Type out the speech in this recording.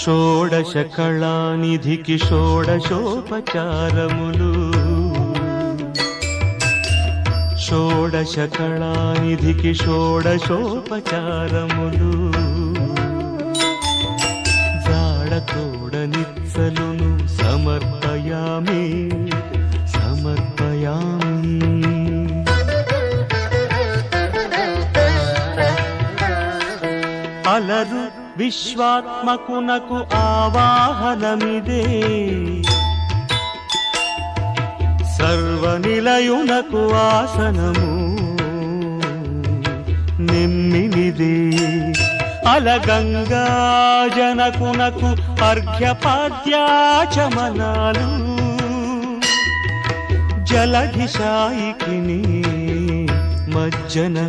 షోడశ కళానిధికి షోడశోపచారములు. షోడశ కళానిధికి షోడశోపచారములు. జాడతోడ నిత్సలును సమర్పయామి సమర్పయామి. అలరు విశ్వాత్మకునకు ఆవాహనమిదే. సర్వనిలయునకు ఆసనము నిమ్మినిదే. అలగంగా జనకునకు అర్ఘ్యపాద్యాచమనాలు జలధిశాయికిని మజ్జన